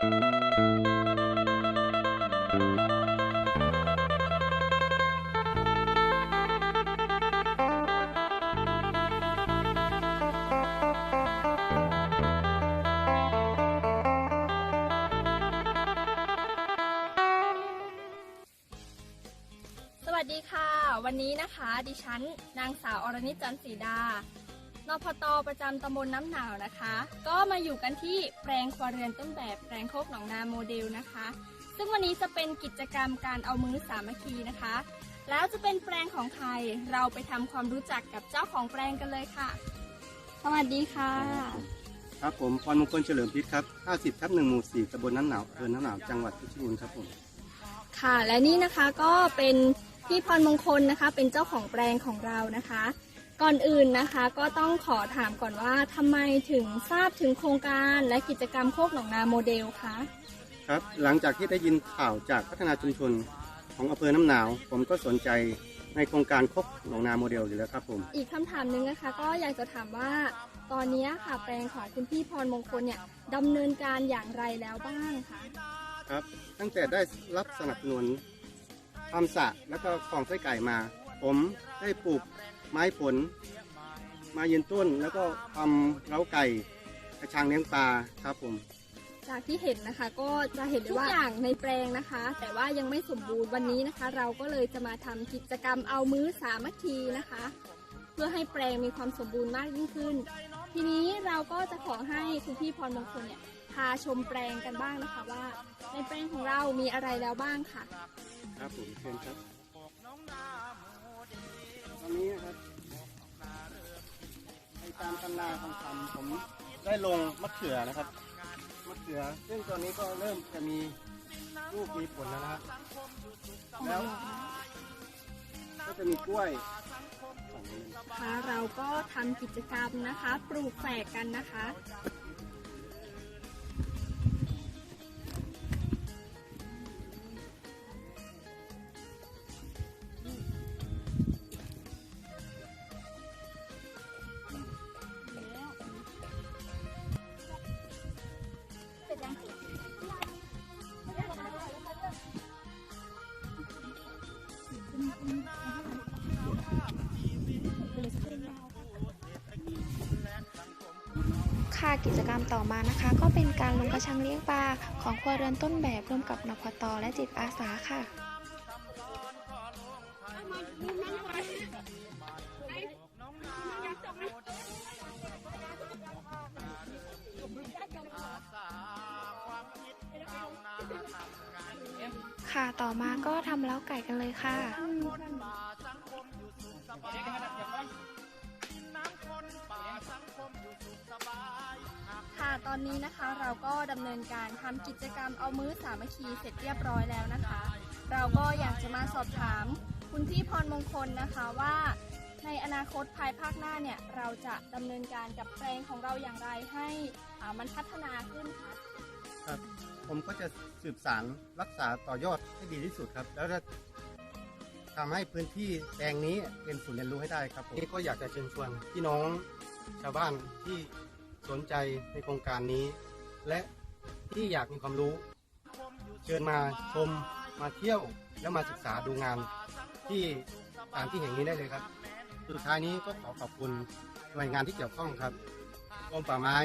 สวัสดีค่ะ วันนี้นะคะ ดิฉันนางสาวอรณิจันทร์ศรีดา นพตประจำตำบลน้ำหนาวนะคะ ก็มาอยู่กันที่แปลงครัวเรือนต้นแบบแปลงโคกหนองนาโมเดลนะคะ ซึ่งวันนี้จะเป็นกิจกรรมการเอามือสามัคคีนะคะ แล้วจะเป็นแปลงของใครเราไปทำความรู้จักกับเจ้าของแปลงกันเลยค่ะ สวัสดีค่ะ ครับผมพรมงคลเฉลิมพิษครับ 50ทับ1หมู่4ตำบลน้ำหนาวอำเภอน้ำหนาวจังหวัดเพชรบูรณ์ครับผมค่ะ และนี่นะคะก็เป็นพี่พรมงคลนะคะ เป็นเจ้าของแปลงของเรานะคะ ก่อนอื่นนะคะก็ต้องขอถามก่อนว่าทำไมถึงทราบถึงโครงการและกิจกรรมโคกหนองนาโมเดลคะครับหลังจากที่ได้ยินข่าวจากพัฒนาชุมชนของอำเภอน้ำหนาว ผมก็สนใจในโครงการคบหนองนาโมเดลอยู่แล้วครับผมอีกคำถามหนึงนะคะ ก็อยากจะถามว่า ตอนนี้ค่ะแปลงของคุณพี่พรมงคลเนี่ยดำเนินการอย่างไรแล้วบ้างคะครับ ตั้งแต่ได้รับสนับสนุนทำสระแล้วก็คลองไส้ไก่มา ผมได้ปลูก ไม้ผล มายืนต้นแล้วก็ทำเล้าไก่กระชังเลี้ยงปลาครับผม จากที่เห็นนะคะก็จะเห็นได้ว่าทุกอย่างในแปลงนะคะ แต่ว่ายังไม่สมบูรณ์วันนี้นะคะ เราก็เลยจะมาทำกิจกรรมเอามื้อสามัคคีนะคะ เพื่อให้แปลงมีความสมบูรณ์มากยิ่งขึ้น ทีนี้เราก็จะขอให้คุณพี่พรมงคลเนี่ยพาชมแปลงกันบ้างนะคะว่า ในแปลงของเรามีอะไรแล้วบ้างค่ะ ครับผมเชิญครับ ตอนนี้ครับในการทำนาทำคำผมได้ลงมะเขือนะครับมะเขือ ซึ่งตอนนี้ก็เริ่มจะมีลูกมีผลแล้วนะครับแล้วก็จะมีกล้วยค่ะเราก็ทำกิจกรรมนะคะ ปลูกแฝกกันนะคะ ค่ะกิจกรรมต่อมานะคะ ก็เป็นการลงกระชังเลี้ยงปลาของครัวเรือนต้นแบบร่วมกับนพตและจิตอาสาค่ะค่ะต่อมาก็ทำเล้าไก่กันเลยค่ะค่ะตอนนี้นะคะเราก็ดำเนินการทำกิจกรรมเอามื้อสามัคคีเสร็จเรียบร้อยแล้วนะคะ เราก็อยากจะมาสอบถามคุณพี่พรมงคลนะคะว่า ในอนาคตภายภาคหน้าเนี่ยเราจะดำเนินการกับแปลงของเราอย่างไรให้อ่ามันพัฒนาขึ้นคะครับผมก็จะสืบสารรักษาต่อยอดให้ดีที่สุดครับ แล้วจะทำให้พื้นที่แปลงนี้เป็นศูนย์เรียนรู้ให้ได้ครับผมนี่ก็อยากจะเชิญชวนพี่น้องชาวบ้านที่ สนใจในโครงการนี้ และที่อยากมีความรู้ เชิญมาชมมาเที่ยวแล้วมาศึกษาดูงานที่สถานที่แห่งนี้ได้เลยครับ สุดท้ายนี้ก็ขอขอบคุณหน่วยงานที่เกี่ยวข้องครับกรมป่าไม้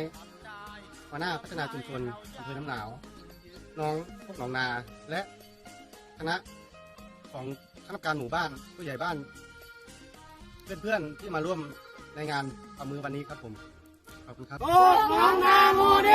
หัวหน้าพัฒนาชุมชนอำเภอน้ำหนาว น้องพวกหนองนาและคณะของคณะกรรมการหมู่บ้านผู้ใหญ่บ้าน เพื่อนๆที่มาร่วมในงานประมือวันนี้ครับผม ขอบคุณครับโอ้ของนาโมเด